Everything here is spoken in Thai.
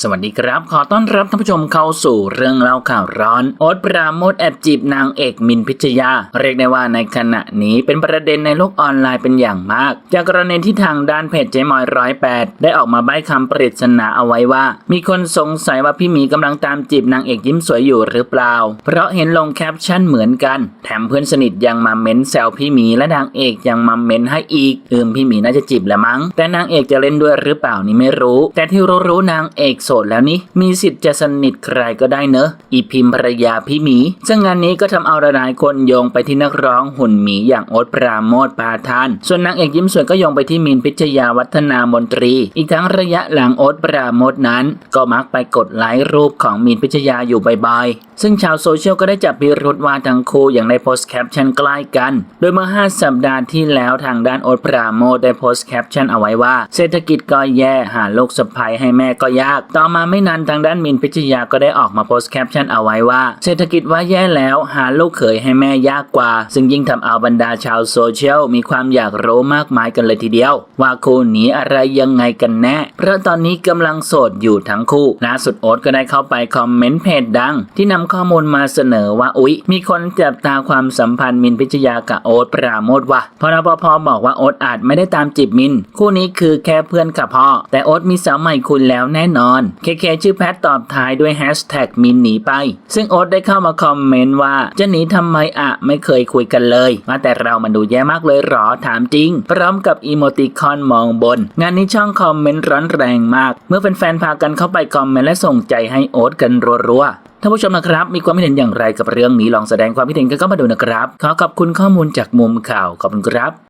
สวัสดีครับ ขอต้อนรับท่านผู้ชมเข้าสู่เรื่องเล่าข่าวร้อน โอ๊ตปราโมทแอบจีบนางเอกมินพิชยา เรียกได้ว่าในขณะนี้เป็นประเด็นในโลกออนไลน์เป็นอย่างมาก จากกรณีที่ทางด้านเพจเจมอยร้อยแปดได้ออกมาใบ้คำปริศนาเอาไว้ว่า มีคนสงสัยว่าพี่หมีกำลังตามจีบนางเอกยิ้มสวยอยู่หรือเปล่า เพราะเห็นลงแคปชั่นเหมือนกัน แถมเพื่อนสนิทยังมาเม้นแซวพี่หมีและนางเอกยังมาเม้นให้อีกอืมพี่หมีน่าจะจีบแหละมั้ง แต่นางเอกจะเล่นด้วยหรือเปล่านี่ไม่รู้ แต่ที่รู้ๆนางเอกโสดแล้วนี่มีสิทธิ์จะสนิทใครก็ได้เนอะ อีพิมพ์ภรยาพี่หมี ซึ่งงานนี้ก็ทำเอาหลายคนโยงไปที่นักร้องหุ่นหมีอย่างโอ๊ตปราโมทปาทาน ส่วนนางเอกยิ้มสวยก็โยงไปที่มินพิชยาวัฒนามนตรี อีกทั้งระยะหลังโอ๊ตปราโมทนั้น ก็มักไปกดไลค์รูปของมินพิชยาอยู่บ่อยๆ ซึ่งชาวโซเชียลก็ได้จับพิรุษว่าทั้งคู่อย่างในโพสต์แคปชั่นใกล้กัน โดยเมื่อ 5 สัปดาห์ที่แล้วทางด้านโอ๊ตปราโมทได้โพสต์แคปชั่นเอาไว้ว่า เศรษฐกิจก็แย่หาลูกสะใภ้ให้แม่ก็ยากต่อมาไม่นานทางด้านมินพิชยาก็ได้ออกมาโพสต์แคปชั่นเอาไว้ว่า เศรษฐกิจว่าแย่แล้วหาลูกเขยให้แม่ยากกว่า ซึ่งยิ่งทำเอาบรรดาชาวโซเชียลมีความอยากรู้มากมายกันเลยทีเดียว ว่าคู่นี้อะไรยังไงกันแน่ เพราะตอนนี้กำลังโสดอยู่ทั้งคู่ล่าสุดโอ๊ตก็ได้เข้าไปคอมเมนต์เพจดัง ที่นำข้อมูลมาเสนอว่าอุ๊ย มีคนจับตาความสัมพันธ์มินพิชยากับโอ๊ตปราโมทว่ะพอรปภบอกว่าโอ๊ตอาจไม่ได้ตามจีบมิน คู่นี้คือแค่เพื่อนกับพ่อแต่โอ๊ตมีสาวใหม่คุณแล้วแน่นอนเคเคชื่อแพทตอบท้ายด้วยแฮชแท็กมินหนีไป ซึ่งโอ๊ตได้เข้ามาคอมเมนต์ว่าจะหนีทำไมอะไม่เคยคุยกันเลยว่าแต่เรามันดูแย่มากเลยหรอถามจริง พร้อมกับอีโมติคอนมองบน งานนี้ช่องคอมเมนต์ร้อนแรงมาก เมื่อแฟนๆพากันเข้าไปคอมเมนต์และส่งใจให้โอ๊ตกันรัวๆท่านผู้ชมนะครับ มีความคิดเห็นอย่างไรกับเรื่องนี้ลองแสดงความคิดเห็นกันเข้ามาดูนะครับ ขอขอบคุณข้อมูลจากมุมข่าวขอบคุณครับ